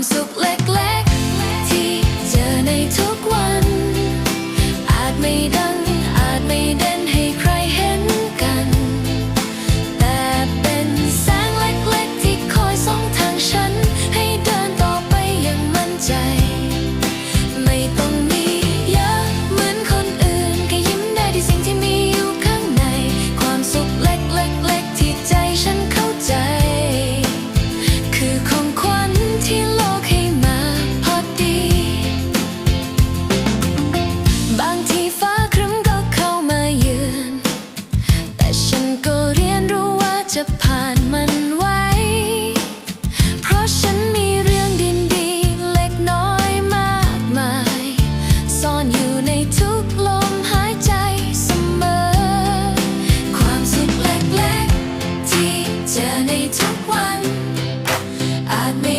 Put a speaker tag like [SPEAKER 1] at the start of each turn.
[SPEAKER 1] ความสุขเล็กๆ ที่เจอในทุกวัน อาจไม่ดัง อาจไม่เด่นให้ใครเห็นกัน แต่เป็นแสงเล็กๆ ที่คอยส่องทางฉัน ให้เดินต่อไปอย่างมั่นใจ ก็เรียนรู้ว่าจะผ่านมันไวเพราะฉันมีเรื่องดีๆ เล็กน้อยมากมาย ซ่อนอยู่ในทุกลมหายใจเสมอ ความสุขเล็กๆ ที่เจอในทุกวัน อาจไม่